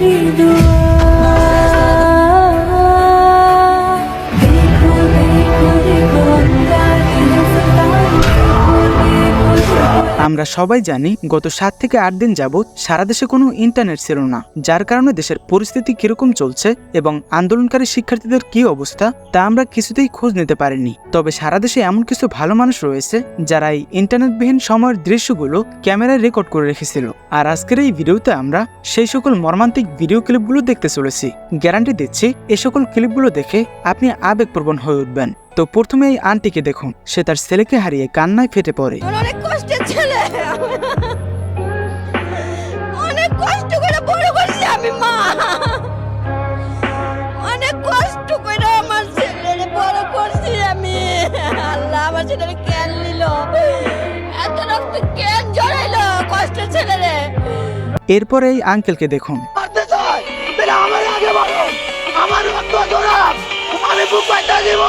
मेरी আমরা সবাই জানি গত সাত থেকে আট দিন যাবৎ সারা দেশে কোনো ইন্টারনেট ছিল না, যার কারণে দেশের পরিস্থিতি কীরকম চলছে এবং আন্দোলনকারী শিক্ষার্থীদের কি অবস্থা তা আমরা কিছুতেই খোঁজ নিতে পারিনি। তবে সারা দেশে এমন কিছু ভালো মানুষ রয়েছে যারা এই ইন্টারনেটবিহীন সময়ের দৃশ্যগুলো ক্যামেরায় রেকর্ড করে রেখেছিল। আর আজকের এই ভিডিওতে আমরা সেই সকল মর্মান্তিক ভিডিও ক্লিপগুলো দেখতে চলেছি। গ্যারান্টি দিচ্ছি, এ সকল ক্লিপগুলো দেখে আপনি আবেগপ্রবণ হয়ে উঠবেন। তো প্রথমে এই আন্টিকে দেখুন, সে তার ছেলেকে হারিয়ে কান্নায় ফেটে পড়ে। আল্লাহ আমার কেন নিল। এত রক্ত কেন জড়াইলো কষ্টের ছেলেরে? এরপর এই আঙ্কেলকে দেখুন। আমার আগে মারো আমার রক্ত জড়াম আমি বুক বাচ্চা দিব।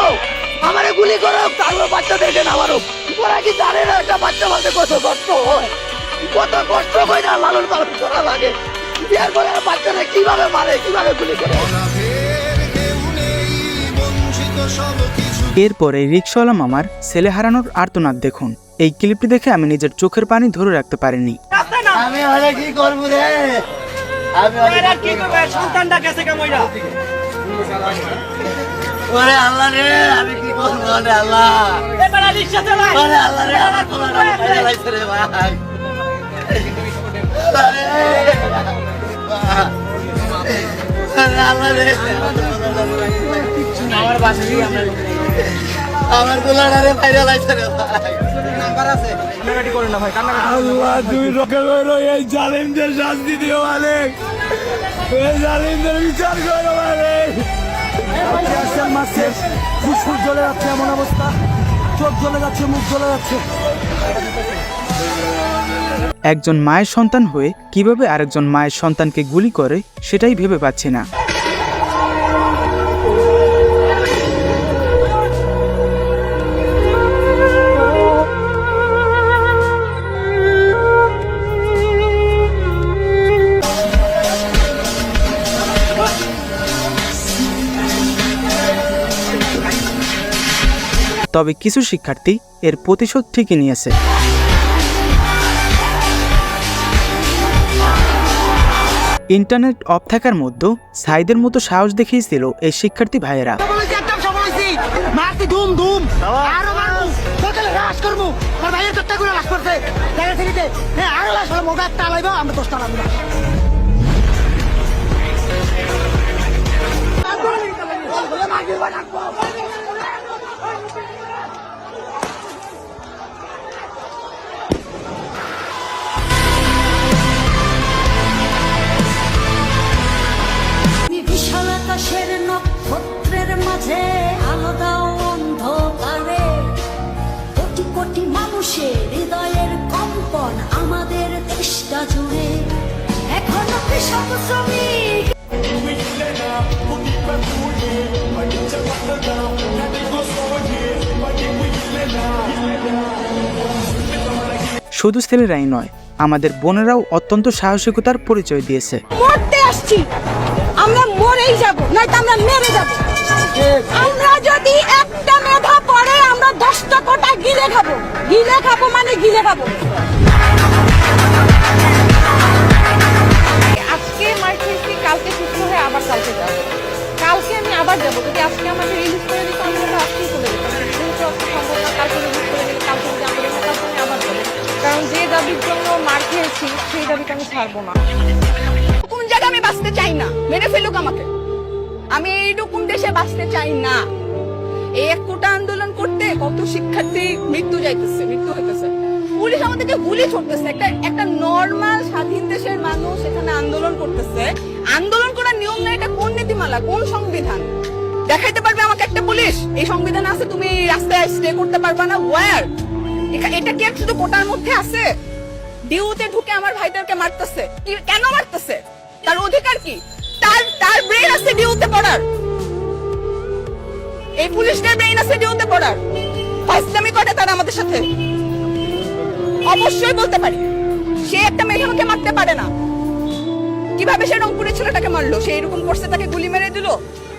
আমারে গুলি করো তারপর বাচ্চাদেরকে না মারো ওরা কি জানে না একটা বাচ্চা কত কষ্ট হয়? কত কষ্ট হয় না লালন পালন করা লাগে? বিয়ার বাচ্চারা কীভাবে মারে কীভাবে গুলি করে? এরপর রিক্সাওয়ালা মামার ছেলে হারানোর আর্তনাদ দেখুন। এই ক্লিপটি দেখে আমি নিজের চোখের পানি ধরে রাখতে পারিনি। আমি হলে কি করব রে? আমি হলে কি করব? সন্তানটা গেছে কেমন ওরে আল্লাহ রে আমি কি করব? রে আল্লাহ। এবার রিক্সা চালায়। ওরে আল্লাহ রে আমার পোলাটা মেরে রে ভাই। আরে, আরে আল্লাহ রে। আমার বাসায় আমরা আমার পোলাটা রে বাইরে লাইছে রে আল্লাহ তুমি রক্ষা এই জালিমদের শাস্তি দিও মালিক। এই জালিমদের বিচার করো মালিক। আসছেন মাসের ফুসফুস জ্বলে যাচ্ছে এমন অবস্থা। চোখ জ্বলে যাচ্ছে মুখ জ্বলে যাচ্ছে। একজন মায়ের সন্তান হয়ে কীভাবে আরেকজন মায়ের সন্তানকে গুলি করে সেটাই ভেবে পাচ্ছি না। তবে কিছু শিক্ষার্থী এর প্রতিশোধ ঠিকই নিয়েছে। ইন্টারনেট অফ থাকার মধ্যেও সাইদের মতো সাহস দেখিয়েছিল এই শিক্ষার্থী ভাইয়েরা। শুধু ছেলেরাই নয়, আমাদের বোনেরাও অত্যন্ত সাহসিকতার পরিচয় দিয়েছে। মরতে আসছি। আমরা মরেই যাব, নয়তো আমরা মেরে যাব। আমরা যদি একটা মেধা পড়ে, আমরা দশটা কোটা গিলে খাব। গিলে খাব মানে গিলে খাব। আজকে আমাকে রিলিজ করে দিত আমি হয়তো আজকেই চলে যেতাম আমাদের কারণ যে দাবির জন্য মার খেয়েছি, সেই দাবিকে আমি ছাড়বো না। কোন জায়গায় আমি বাঁচতে চাই না? মেরে ফেলুক আমাকে। আমি এইরকম দেশে বাঁচতে চাই না। এই এক কোটা আন্দোলন করতে কত শিক্ষার্থী মৃত্যু যাইতেছে, মৃত্যু হইতেছে। পুলিশ আমাদেরকে গুলি ছড়তেছে। একটা একটা নর্মাল স্বাধীন দেশের মানুষ এখানে আন্দোলন করতেছে। আন্দোলন করার নিয়ম না এটা কোন নীতিমালা, কোন সংবিধান? দেখাইতে পারবে আমাকে একটা পুলিশ। এই সংবিধান আছে, তুমি রাস্তায় স্টে করতে পারবা না। ওয়ার এটা কি শুধু কোটার মধ্যে আছে? ডিউতে ঢুকে আমার ভাইদেরকে মারতেছে। কেন মারতেছে? তার অধিকার কি? তার তার ব্রেন আছে ডিউতে পড়ার। এই পুলিশদের ব্রেন আছে ডিউতে পড়ার। ফাইসলামি করে তারা আমাদের সাথে। অবশ্যই বলতে পারি। সে একটা মেয়ে আমাকে মারতে পারে না। কীভাবে সে রংপুরের ছেলেটাকে মারলো? সে এরকম করছে, তাকে গুলি মেরে দিল?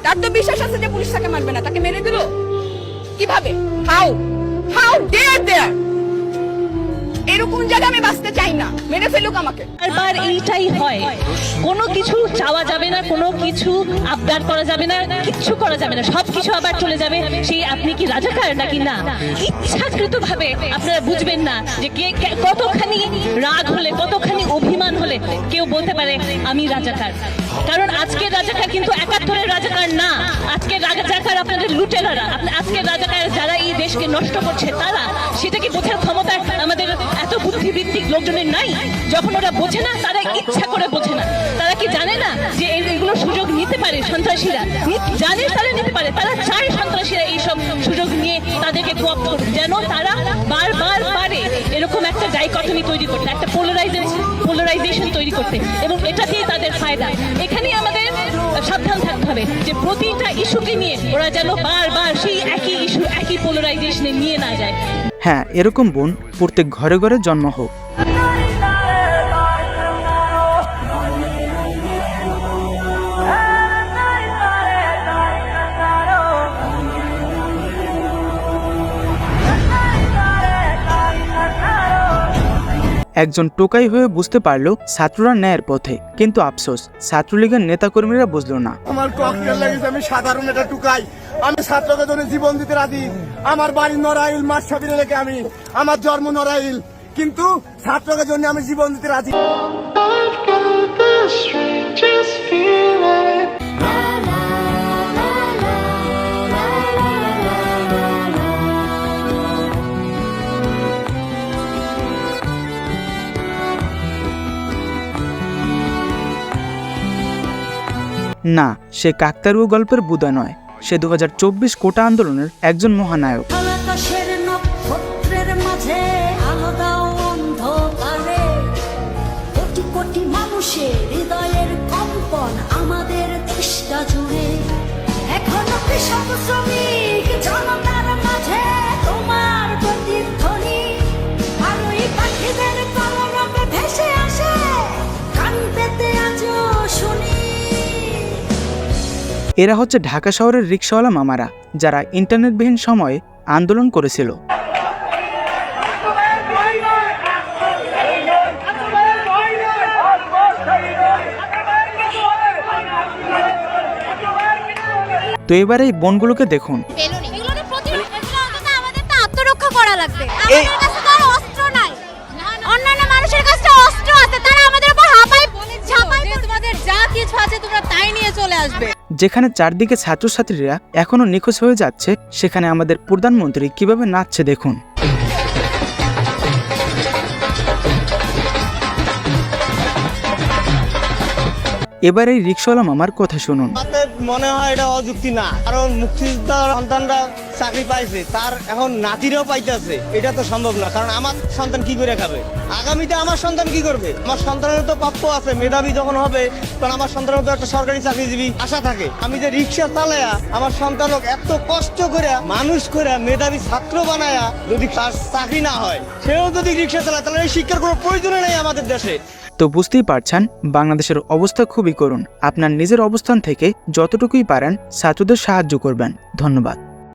তার তো বিশ্বাস আছে যে পুলিশ তাকে মারবে না, তাকে মেরে দিল? কীভাবে? হাউ হাউ ডেয়ার দেয়ার এরকম জায়গা আমি বাঁচতে চাই না। মেরে ফেলুক আমাকে। বারবার এইটাই হয়। কোনো কিছু চাওয়া যাবে না, কোনো কিছু আবদার করা যাবে না, কিচ্ছু করা যাবে না। সব কিছু আবার চলে যাবে। সেই আপনি কি রাজাকার নাকি না? ইচ্ছাকৃত ভাবে আপনারা বুঝবেন না যে কে কতখানি রাগ হলে, কতখানি অভিমান হলে কেউ বলতে পারে, আমি রাজাকার। কারণ আজকের রাজাকার কিন্তু একাত্তরের রাজাকার না। আজকের রাজাকার আপনাদের লুটেরারা। আজকের রাজাকার যারা এই দেশকে নষ্ট করছে, তারা সেটা কি বোঝার ক্ষমতা আমাদের এত বুদ্ধিভিত্তিক লোকজনের নাই। যখন ওরা বোঝে না, তারা ইচ্ছা করে বোঝে না। তারা কি জানে না যে এগুলো সুযোগ নিতে পারে সন্ত্রাসীরা? জানে তারা নিতে পারে। তারা চায় সন্ত্রাসীরা এইসব সুযোগ নিয়ে তাদেরকে কোয়াপ করুক। যেন তারা বারবার পারে এরকম একটা ডাইকটমি তৈরি করতে, একটা পোলারাইজেশন পোলারাইজেশন তৈরি করতে। এবং এটা দিয়ে তাদের ফায়দা। এখানেই আমাদের সাবধান থাকতে হবে যে প্রতিটা ইস্যুকে নিয়ে ওরা যেন বারবার সেই একই ইস্যু একই পোলারাইজেশনে নিয়ে না যায়। হ্যাঁ এরকম বোন প্রত্যেক ঘরে ঘরে জন্ম হোক। একজন টোকাই হয়ে বুঝতে পারল ছাত্ররা ন্যায়ের পথে। কিন্তু আফসোস ছাত্রলীগের নেতাকর্মীরা বুঝলো না। আমার ককটেল লেগেছে আমি সাধারণ এটা টুকাই। আমি ছাত্রকে জন্য জীবন দিতে রাজি। আমার বাড়ি নড়াইল মাঠ সাবিরে লেগে আমি। আমার জন্ম নড়াইল। কিন্তু ছাত্রকে জন্য আমি জীবন দিতে রাজি। না, সে কাকতারু গল্পের বুদা নয়। সে দু হাজার চব্বিশ কোটা আন্দোলনের একজন মহানায়ক। আমাদের দেশটা জুড়ে। এখনও কৃষক শ্রমিক এরা হচ্ছে ঢাকা শহরের রিক্সাওয়ালা মামারা যারা ইন্টারনেটবিহীন সময়ে আন্দোলন করেছিল। তো এবার এই বনগুলোকে দেখুন। বেলুন। এগুলো প্রতিরোধ এগুলো অন্তত আমাদের তো আত্মরক্ষা করা লাগবে। আমাদের কাছে তো আর অস্ত্র নাই। অন্যান্য মানুষের কাছে তো অস্ত্র আছে তারা আমাদের উপর হাঁপাই ঝাঁপাই তোমাদের যা কিছু আছে তোমরা তাই নিয়ে চলে আসবে। যেখানে চারদিকে ছাত্রছাত্রীরা এখনও নিখোঁজ হয়ে যাচ্ছে সেখানে আমাদের প্রধানমন্ত্রী কীভাবে নাচছে দেখুন। এবার এই রিক্সাওয়ালা মামার কথা শুনুন। মনে হয় এটা অযুক্তি না, কারণ মুক্তিযোদ্ধার সন্তানরা চাকরি পাইছে, তার এখন নাতিরাও পাইতেছে। এটা তো সম্ভব না, কারণ আমার সন্তান কি করে খাবে? আগামীতে আমার সন্তান কি করবে? আমার সন্তানের তো প্রাপ্য আছে, মেধাবী যখন হবে, তখন আমার সন্তানের তো একটা সরকারি চাকরিজীবী আশা থাকে। আমি যে রিক্সা চালায়া আমার সন্তানক এত কষ্ট করে মানুষ করে মেধাবী ছাত্র বানায়া যদি তার চাকরি না হয়, সেও যদি রিক্সা চালায়, তাহলে এই শিক্ষার কোনো প্রয়োজনই নেই আমাদের দেশে। তো বুঝতেই পারছেন, বাংলাদেশের অবস্থা খুবই করুন আপনার নিজের অবস্থান থেকে যতটুকুই পারেন, ছাত্রদের সাহায্য করবেন। ধন্যবাদ।